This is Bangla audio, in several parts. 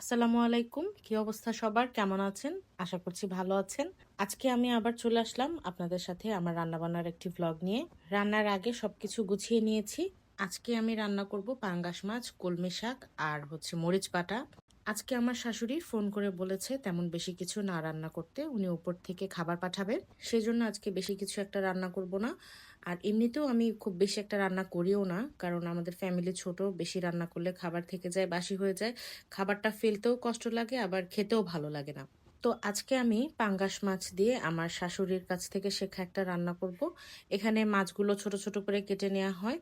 আসসালামু আলাইকুম। কি অবস্থা সবার? কেমন আছেন? আশা করছি ভালো আছেন। আজকে আমি আবার চলে আসলাম আপনাদের সাথে আমার রান্নাবান্নার একটি ভ্লগ নিয়ে। রান্নার আগে সবকিছু গুছিয়ে নিয়েছি। আজকে আমি রান্না করব পাঙ্গাস মাছ, কলমি শাক আর হচ্ছে মরিচ বাটা। আজকে আমার শাশুড়ি ফোন করে বলেছে তেমন বেশি কিছু না রান্না করতে। উনি উপর থেকে খাবার পাঠাবেন। সেজন্য আজকে বেশি কিছু একটা রান্না করব না। আর এমনিতেও আমি খুব বেশি একটা রান্না করিও না, কারণ আমাদের ফ্যামিলি ছোট, বেশি রান্না করলে খাবার থেকে যায়, বাসি হয়ে যায়। খাবারটা ফেলতেও কষ্ট লাগে, আবার খেতেও ভালো লাগে না। তো আজকে আমি পাঙ্গাস মাছ দিয়ে আমার শাশুড়ির কাছ থেকে শেখা একটা রান্না করব। এখানে মাছগুলো ছোট ছোট করে কেটে নেওয়া হয়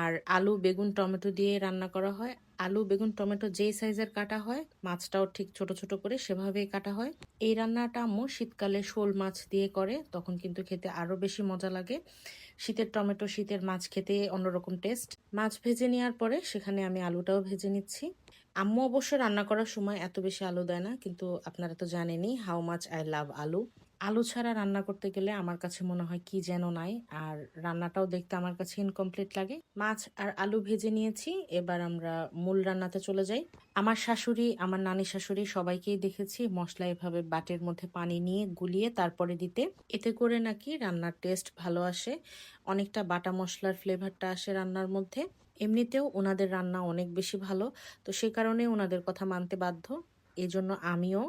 আর আলু, বেগুন, টমেটো দিয়ে রান্না করা হয়। আলু, বেগুন, টমেটো যেই সাইজের কাটা হয়, মাছটাও ঠিক ছোট ছোট করে সেভাবেই কাটা হয়। এই রান্নাটা আম্মু শীতকালে শোল মাছ দিয়ে করে, তখন কিন্তু খেতে আরও বেশি মজা লাগে। শীতের টমেটো, শীতের মাছ খেতে অন্যরকম টেস্ট। মাছ ভেজে নেওয়ার পরে সেখানে আমি আলুটাও ভেজে নিচ্ছি। আম্মু অবশ্য রান্না করার সময় এত বেশি আলু দেয় না, কিন্তু আপনারা তো জানেনই হাউ মাচ আই লাভ আলু। আলু ছাড়া রান্না করতে গেলে আমার কাছে মনে হয় কি যেন নাই, আর রান্নাটাও দেখতে আমার কাছে ইনকমপ্লিট লাগে। মাছ আর আলু ভেজে নিয়েছি, এবার আমরা মূল রান্নাতে চলে যাই। আমার শাশুড়ি, আমার নানি শাশুড়ি সবাইকেই দেখেছি মশলা এভাবে বাটের মধ্যে পানি নিয়ে গুলিয়ে তারপরে দিতে। এতে করে নাকি রান্নার টেস্ট ভালো আসে, অনেকটা বাটা মশলার ফ্লেভারটা আসে রান্নার মধ্যে। এমনিতেও ওনাদের রান্না অনেক বেশি ভালো। তো সে কারণে ওনাদের কথা মানতে বাধ্য। এজন্য আমিও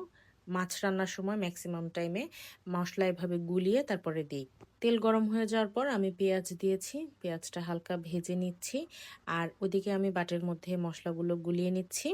মাছ রান্নার সময় ম্যাক্সিমাম টাইমে মশলা এভাবে গুলিয়ে তারপরে দিই। তেল গরম হয়ে যাওয়ার পর আমি পেঁয়াজ দিয়েছি। পেঁয়াজটা হালকা ভেজে নিচ্ছি। আর ওদিকে আমি বাটের মধ্যে মশলাগুলো গুলিয়ে নিচ্ছি।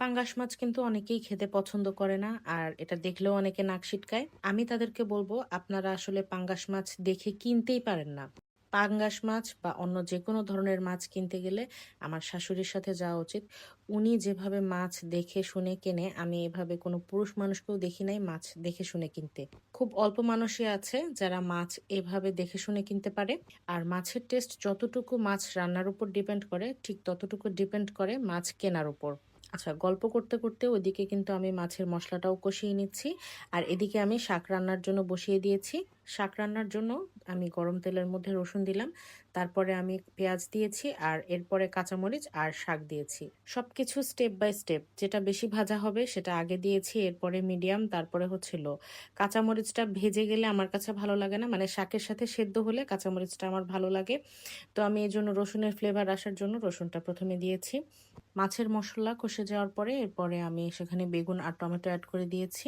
পাঙ্গাস মাছ কিন্তু অনেকেই খেতে পছন্দ করে না, আর এটা দেখলেও অনেকে নাক ছিটকায়। আমি তাদেরকে বলব, আপনারা আসলে পাঙ্গাস মাছ দেখে কিনতেই পারেন না। পাঙ্গাস মাছ বা অন্য যে কোনো ধরনের মাছ কিনতে গেলে আমার শাশুড়ির সাথে যাওয়া উচিত। উনি যেভাবে মাছ দেখে শুনে কেনে, আমি এভাবে কোনো পুরুষ মানুষকেও দেখি নাই মাছ দেখে শুনে কিনতে। খুব অল্প মানুষই আছে যারা মাছ এভাবে দেখে শুনে কিনতে পারে। আর মাছের টেস্ট যতটুকু মাছ রান্নার উপর ডিপেন্ড করে, ঠিক ততটুকু ডিপেন্ড করে মাছ কেনার উপর। আচ্ছা গল্প করতে করতে ওদিকে কিন্তু আমি মাছের মশলাটাও কষিয়ে নিচ্ছি। আর এদিকে আমি শাক রান্নার জন্য বসিয়ে দিয়েছি। শাক রান্নার জন্য আমি গরম তেলের মধ্যে রসুন দিলাম। তারপরে আমি পেঁয়াজ দিয়েছি আর এরপরে কাঁচামরিচ আর শাক দিয়েছি। সব কিছু স্টেপ বাই স্টেপ যেটা বেশি ভাজা হবে সেটা আগে দিয়েছি, এরপরে মিডিয়াম তারপরে হচ্ছে লো কাঁচামরিচটা ভেজে গেলে আমার কাছে ভালো লাগে না মানে শাকের সাথে সেদ্ধ হলে কাঁচামরিচটা আমার ভালো লাগে। তো আমি এই জন্য রসুনের ফ্লেভার আসার জন্য রসুনটা প্রথমে দিয়েছি। মাছের মশলা কষে যাওয়ার পরে এরপরে আমি সেখানে বেগুন আর টমেটো অ্যাড করে দিয়েছি।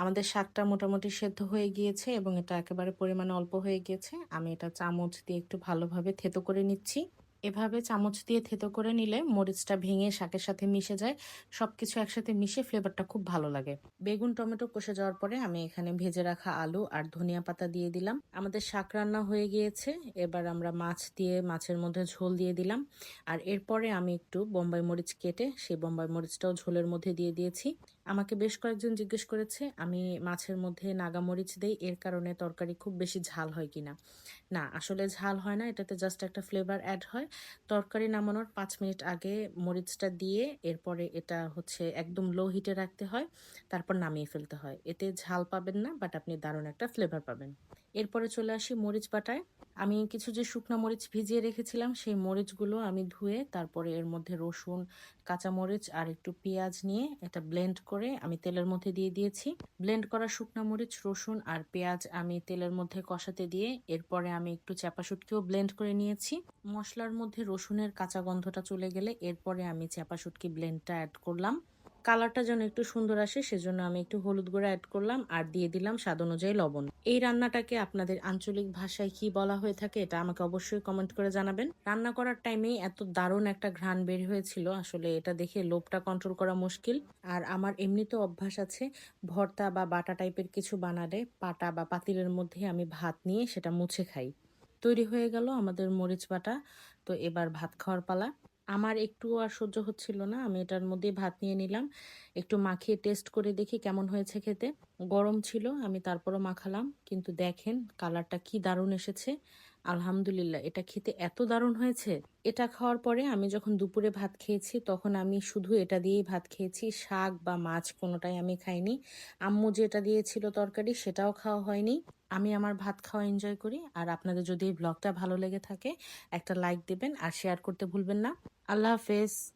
আমাদের শাকটা মোটামুটি সেদ্ধ হয়ে গিয়েছে এবং এটা পরিমাণে অল্প হয়ে গিয়েছে আমি এটা চামচ দিয়ে একটু ভালোভাবে থেতো করে নিচ্ছি। এভাবে চামচ দিয়ে থেতো করে নিলে মরিচটা ভেঙে শাকের সাথে মিশে যায়। সব কিছু একসাথে মিশে ফ্লেভারটা খুব ভালো লাগে। বেগুন, টমেটো কষে যাওয়ার পরে আমি এখানে ভেজে রাখা আলু আর ধনিয়া পাতা দিয়ে দিলাম। আমাদের শাক রান্না হয়ে গিয়েছে। এবার আমরা মাছ দিয়ে মাছের মধ্যে ঝোল দিয়ে দিলাম। আর এরপরে আমি একটু বোম্বাই মরিচ কেটে সেই বোম্বাই মরিচটাও ঝোলের মধ্যে দিয়ে দিয়েছি। আমাকে বেশ কয়েকজন জিজ্ঞেস করেছে, আমি মাছের মধ্যে নাগামরিচ দেই, এর কারণে তরকারি খুব বেশি ঝাল হয় কিনা। না, আসলে ঝাল হয় না, এটাতে জাস্ট একটা ফ্লেভার অ্যাড হয়। তরকারি নামানোর পাঁচ মিনিট আগে মরিচটা দিয়ে এরপরে এটা হচ্ছে একদম লো হিটে রাখতে হয়, তারপর নামিয়ে ফেলতে হয়। এতে ঝাল পাবেন না বাট আপনি দারুণ একটা ফ্লেভার পাবেন। এরপরে চলে আসি মরিচ বাটায়। আমি কিছু যে শুকনো মরিচ ভিজিয়ে রেখেছিলাম, সেই মরিচগুলো আমি ধুয়ে তারপরে এর মধ্যে রসুন, কাঁচামরিচ আর একটু পেঁয়াজ নিয়ে এটা ব্লেন্ড করে আমি তেলের মধ্যে দিয়ে দিয়েছি। ব্লেন্ড করা শুকনো মরিচ, রসুন আর পেঁয়াজ আমি তেলের মধ্যে কষাতে দিয়ে এরপরে আমি একটু চাপা শুটকিও ব্লেন্ড করে নিয়েছি। মশলার মধ্যে রসুনের কাঁচা গন্ধটা চলে গেলে এরপরে আমি চাপা শুটকি ব্লেন্ডটা অ্যাড করলাম। কালারটা যেন একটু সুন্দর আসে, সেজন্য আমি একটু হলুদ গুঁড়া অ্যাড করলাম আর দিয়ে দিলাম স্বাদ অনুযায়ী লবণ। এই রান্নাটাকে আপনাদের আঞ্চলিক ভাষায় কি বলা হয়ে থাকে এটা আমাকে অবশ্যই কমেন্ট করে জানাবেন। রান্না করার টাইমে এত দারুণ একটা ঘ্রাণ বের হয়েছিল, আসলে এটা দেখে লোভটা কন্ট্রোল করা মুশকিল। আর আমার এমনিতেও অভ্যাস আছে, ভর্তা বা বাটা টাইপের কিছু বানালে পাটা বা পাতিলের মধ্যে আমি ভাত নিয়ে সেটা মুছে খাই। তৈরি হয়ে গেল আমাদের মরিচ বাটা, তো এবার ভাত খাওয়ার পালা। আমার একটু আর সহ্য হচ্ছিল না। আমি এটার মধ্যে ভাত নিয়ে নিলাম। একটু মাখিয়ে টেস্ট করে দেখি কেমন হয়েছে খেতে। গরম ছিল, আমি তারপরও মাখালাম। কিন্তু দেখেন কালারটা কি দারুণ এসেছে। আলহামদুলিল্লাহ, এটা খেতে এত দারুণ হয়েছে। এটা খাওয়ার পরে আমি যখন দুপুরে ভাত খেয়েছি, তখন আমি শুধু এটা দিয়েই ভাত খেয়েছি। শাক বা মাছ কোনোটাই আমি খাইনি। আম্মু যেটা দিয়েছিল তরকারি, সেটাও খাওয়া হয়নি। আমি আমার ভাত খাওয়া এনজয় করি। আর আপনাদের যদি এই ব্লগটা ভালো লেগে থাকে, একটা লাইক দেবেন আর শেয়ার করতে ভুলবেন না। আল্লাহ হাফেজ।